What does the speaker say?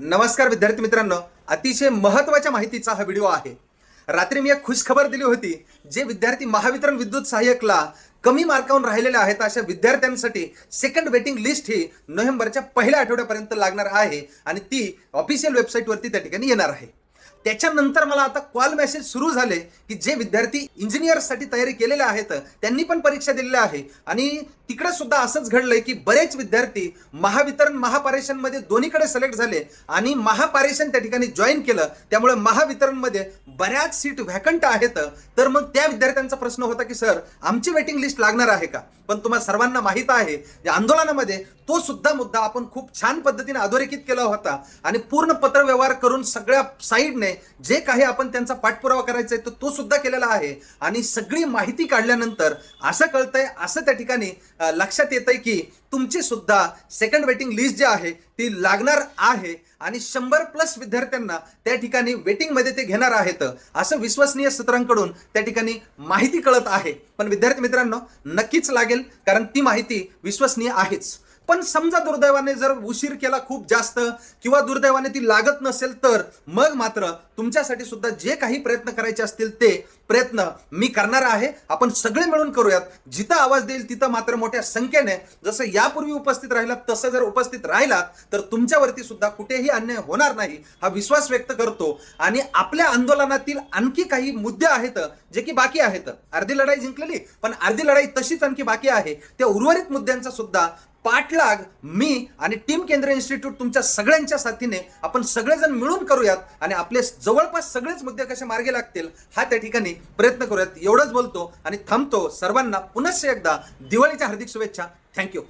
नमस्कार विद्यार्थी मित्रांनो. अतिशय महत्त्वाच्या माहितीचा हा व्हिडिओ आहे. रात्री मी एक खुशखबर दिली होती जे विद्यार्थी महावितरण विद्युत सहाय्यकला कमी मार्कावून राहिलेले आहेत अशा विद्यार्थ्यांसाठी सेकंड वेटिंग लिस्ट ही नोव्हेंबरच्या पहिल्या आठवड्यापर्यंत लागणार आहे आणि ती ऑफिशियल वेबसाईटवरती त्या ठिकाणी येणार आहे. त्याच्यानंतर मला आता कॉल मेसेज सुरू झाले की जे विद्यार्थी इंजिनियर्ससाठी तयारी केलेल्या आहेत त्यांनी पण परीक्षा दिलेल्या आहे. आणि तिकडे सुद्धा असंच घडलंय की बरेच विद्यार्थी महावितरण महापारेषणमध्ये दोन्हीकडे सिलेक्ट झाले आणि महापारेषण त्या ठिकाणी जॉईन केलं. त्यामुळे महावितरणमध्ये बऱ्याच सीट व्हॅकंट आहेत. तर मग त्या विद्यार्थ्यांचा प्रश्न होता की सर आमची वेटिंग लिस्ट लागणार आहे का? पण तुम्हाला सर्वांना माहीत आहे या आंदोलनामध्ये तो सुद्धा मुद्दा आपण खूप छान पद्धतीने अधोरेखित केला होता. आणि पूर्ण पत्रव्यवहार करून सगळ्या साईडने जे काही आपण त्यांचा पाठपुरावा करायचा आहे तो तो सुद्धा केलेला आहे. आणि सगळी माहिती काढल्यानंतर असं कळतंय असं त्या ठिकाणी लक्षात लक्षात येतंय की तुमची सुद्धा सेकंड वेटिंग लिस्ट जी आहे ती लागणार आहे. आणि शंभर प्लस विद्यार्थ्यांना त्या ठिकाणी वेटिंगमध्ये ते घेणार आहेत. असं विश्वसनीय सूत्रांकडून त्या ठिकाणी माहिती कळत आहे. पण विद्यार्थी मित्रांनो नक्कीच लागेल कारण ती माहिती विश्वसनीय आहेच. पण समजा दुर्दैवाने जर उशीर केला खूप जास्त किंवा दुर्दैवाने ती लागत नसेल तर मग मात्र तुमच्यासाठी सुद्धा जे काही प्रयत्न करायचे असतील ते प्रयत्न मी करणार आहे. आपण सगळे मिळून करूयात. जिथं आवाज देईल तिथं मात्र मोठ्या संख्येने जसं यापूर्वी उपस्थित राहिलात तसं जर उपस्थित राहिलात तर तुमच्यावरती सुद्धा कुठेही अन्याय होणार नाही हा विश्वास व्यक्त करतो. आणि आपल्या आंदोलनातील आणखी काही मुद्दे आहेत जे की बाकी आहेत. अर्धी लढाई जिंकलेली पण अर्धी लढाई तशीच आणखी बाकी आहे. त्या उर्वरित मुद्द्यांचा सुद्धा पाठलाग मी आणि टीम केंद्र इन्स्टिट्यूट तुमच्या सगळ्यांच्या साथीने आपण सगळेजण मिळून करूयात आणि आपले जवळपास सगळेच मुद्दे कसे मार्गी लागतील हा त्या ठिकाणी प्रयत्न करूयात. एवढंच बोलतो आणि थांबतो सर्वांना पुनश्च एकदा दिवाळीच्या हार्दिक शुभेच्छा. थँक्यू